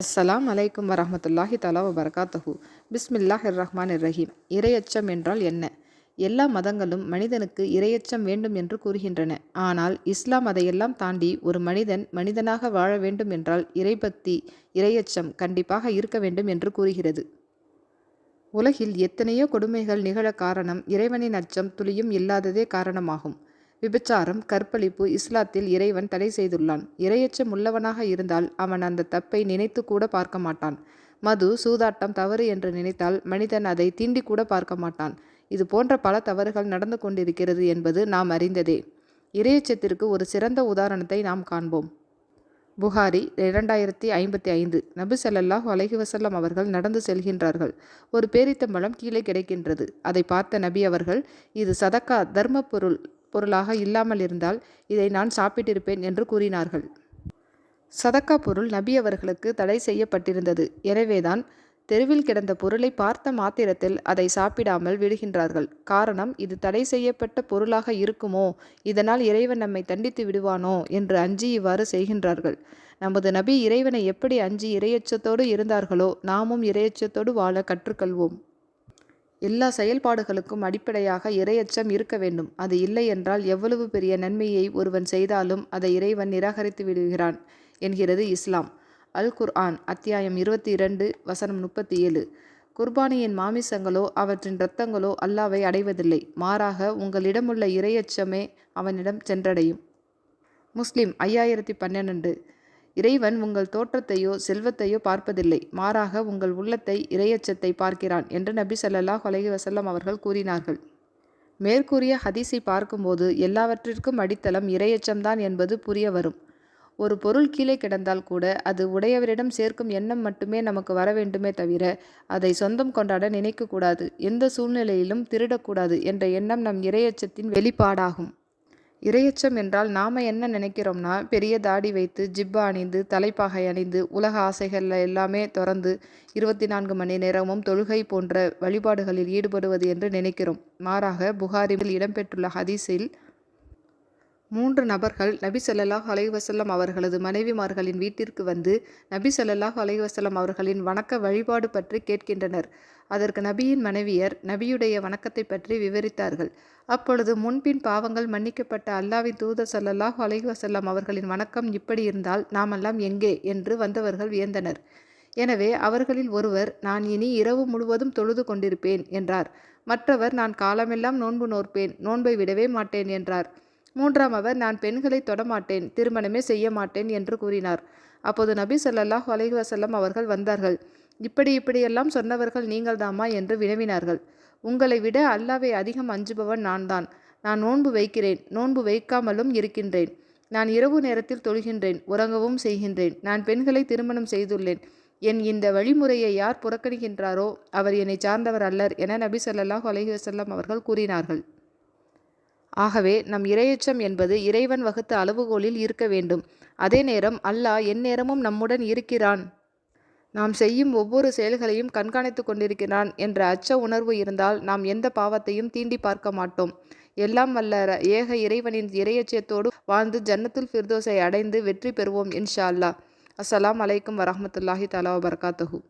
அஸ்லாம் அலைக்கும் வரமத்துல்லாஹி தலா வரகாத்தஹூ பிஸ்மில்லாஹ் ரஹ்மான் ரஹீம் இரையச்சம் என்றால் என்ன? எல்லா மதங்களும் மனிதனுக்கு இரையச்சம் வேண்டும் என்று கூறுகின்றன. ஆனால் இஸ்லாம் அதையெல்லாம் தாண்டி ஒரு மனிதன் மனிதனாக வாழ வேண்டும் என்றால் இறைபக்தி இரையச்சம் கண்டிப்பாக இருக்க வேண்டும் என்று கூறுகிறது. உலகில் எத்தனையோ கொடுமைகள் நிகழ காரணம் இறைவனின் அச்சம் துளியும் இல்லாததே காரணமாகும். விபச்சாரம் கற்பழிப்பு இஸ்லாத்தில் இறைவன் தடை செய்துள்ளான். இரையச்சம் உள்ளவனாக இருந்தால் அவன் அந்த தப்பை நினைத்து கூட பார்க்க மாட்டான். மது சூதாட்டம் தவறு என்று நினைத்தால் மனிதன் அதை தீண்டி கூட பார்க்க மாட்டான். இது போன்ற பல தவறுகள் நடந்து கொண்டிருக்கிறது என்பது நாம் அறிந்ததே. இரையச்சத்திற்கு ஒரு சிறந்த உதாரணத்தை நாம் காண்போம். புகாரி இரண்டாயிரத்தி ஐம்பத்தி ஐந்து. நபி ஸல்லல்லாஹு அலைஹி வசல்லம் அவர்கள் நடந்து செல்கின்றார்கள். ஒரு பேரித்தம்பழம் கீழே கிடைக்கின்றது. அதை பார்த்த நபி அவர்கள் இது சதக்கா தர்ம பொருள் பொருளாக இல்லாமல் இருந்தால் இதை நான் சாப்பிட்டிருப்பேன் என்று கூறினார்கள். சதக்கா பொருள் நபி அவர்களுக்கு தடை செய்யப்பட்டிருந்தது. எனவேதான் தெருவில் கிடந்த பொருளை பார்த்த மாத்திரத்தில் அதை சாப்பிடாமல் விடுகின்றார்கள். காரணம் இது தடை செய்யப்பட்ட பொருளாக இருக்குமோ? இதனால் இறைவன் நம்மை தண்டித்து விடுவானோ? என்று அஞ்சி இவ்வாறு செய்கின்றார்கள். நமது நபி இறைவனை எப்படி அஞ்சி இரையச்சத்தோடு இருந்தார்களோ நாமும் இரையச்சத்தோடு வாழ கற்றுக்கொள்வோம். எல்லா செயல்பாடுகளுக்கும் அடிப்படையாக இரையச்சம் இருக்க வேண்டும். அது இல்லை என்றால் எவ்வளவு பெரிய நன்மையை ஒருவன் செய்தாலும் அதை இறைவன் நிராகரித்து விடுகிறான் என்கிறது இஸ்லாம். அல் குர்ஆன் அத்தியாயம் இருபத்தி இரண்டு வசனம் முப்பத்தி ஏழு குர்பானியின் மாமிசங்களோ அவற்றின் இரத்தங்களோ அல்லாவை அடைவதில்லை. மாறாக உங்களிடமுள்ள இரையச்சமே அவனிடம் சென்றடையும். முஸ்லிம் ஐயாயிரத்தி பன்னிரண்டு இறைவன் உங்கள் தோற்றத்தையோ செல்வத்தையோ பார்ப்பதில்லை. மாறாக உங்கள் உள்ளத்தை இரையச்சத்தை பார்க்கிறான் என்று நபி ஸல்லல்லாஹு அலைஹி வசல்லம் அவர்கள் கூறினார்கள். மேற்கூறிய ஹதீஸை பார்க்கும்போது எல்லாவற்றிற்கும் அடித்தளம் இரையச்சம்தான் என்பது புரிய வரும். ஒரு பொருள் கீழே கிடந்தால் கூட அது உடையவரிடம் சேர்க்கும் எண்ணம் மட்டுமே நமக்கு வர வேண்டுமே தவிர அதை சொந்தம் கொண்டாட நினைக்கக்கூடாது. எந்த சூழ்நிலையிலும் திருடக்கூடாது என்ற எண்ணம் நம் இரையச்சத்தின் வெளிப்பாடாகும். இரையச்சம் என்றால் நாம் என்ன நினைக்கிறோம்னா பெரிய தாடி வைத்து ஜிப்பா அணிந்து தலைப்பாகை அணிந்து உலக ஆசைகளில் எல்லாமே திறந்து இருபத்தி நான்கு மணி நேரமும் தொழுகை போன்ற வழிபாடுகளில் ஈடுபடுவது என்று நினைக்கிறோம். மாறாக புகாரில் இடம்பெற்றுள்ள ஹதீஸில் மூன்று நபர்கள் நபி ஸல்லல்லாஹு அலைவசல்லம் அவர்களது மனைவிமார்களின் வீட்டிற்கு வந்து நபி ஸல்லல்லாஹு அலைவசல்லம் அவர்களின் வணக்க வழிபாடு பற்றி கேட்கின்றனர். அதற்கு நபியின் மனைவியர் நபியுடைய வணக்கத்தை பற்றி விவரித்தார்கள். அப்பொழுது முன்பின் பாவங்கள் மன்னிக்கப்பட்ட அல்லாவின் தூதர் சல்லல்லாஹ் அலைவசல்லம் அவர்களின் வணக்கம் இப்படி இருந்தால் நாமெல்லாம் எங்கே? என்று வந்தவர்கள் வியந்தனர். எனவே அவர்களில் ஒருவர் நான் இனி இரவு முழுவதும் தொழுது கொண்டிருப்பேன் என்றார். மற்றவர் நான் காலமெல்லாம் நோன்பு நோற்பேன் நோன்பை விடவே மாட்டேன் என்றார். மூன்றாம் அவர் நான் பெண்களை தொடமாட்டேன் திருமணமே செய்ய மாட்டேன் என்று கூறினார். அப்போது நபி ஸல்லல்லாஹு அலைஹி வஸல்லம் அவர்கள் வந்தார்கள். இப்படி இப்படியெல்லாம் சொன்னவர்கள் நீங்கள்தாமா என்று வினவினார்கள். உங்களை விட அல்லாவை அதிகம் அஞ்சுபவன் நான் தான் நான் நோன்பு வைக்கிறேன் நோன்பு வைக்காமலும் இருக்கின்றேன். நான் இரவு நேரத்தில் தொழுகின்றேன் உறங்கவும் செய்கின்றேன். நான் பெண்களை திருமணம் செய்துள்ளேன். என் இந்த வழிமுறையை யார் புறக்கணிக்கின்றாரோ அவர் என்னை சார்ந்தவர் அல்லர் என நபி சொல்லாஹ் அலஹி வசல்லம் அவர்கள் கூறினார்கள். ஆகவே நம் இரையச்சம் என்பது இறைவன் வகுத்த அளவுகோலில் இருக்க வேண்டும். அதே நேரம் அல்லாஹ் எந்நேரமும் நம்முடன் இருக்கிறான். நாம் செய்யும் ஒவ்வொரு செயல்களையும் கண்காணித்து கொண்டிருக்கிறான் என்ற அச்ச உணர்வு இருந்தால் நாம் எந்த பாவத்தையும் தீண்டி பார்க்க மாட்டோம். எல்லாம் வல்ல ஏக இறைவனின் இரையச்சத்தோடு வாழ்ந்து ஜன்னத்துல் ஃபிர்தோஸை அடைந்து வெற்றி பெறுவோம் இன்ஷா அல்லாஹ். அஸ்ஸலாம் அலைக்கும் வரஹமத்துல்லாஹி தலா வபர்காத்தஹூ.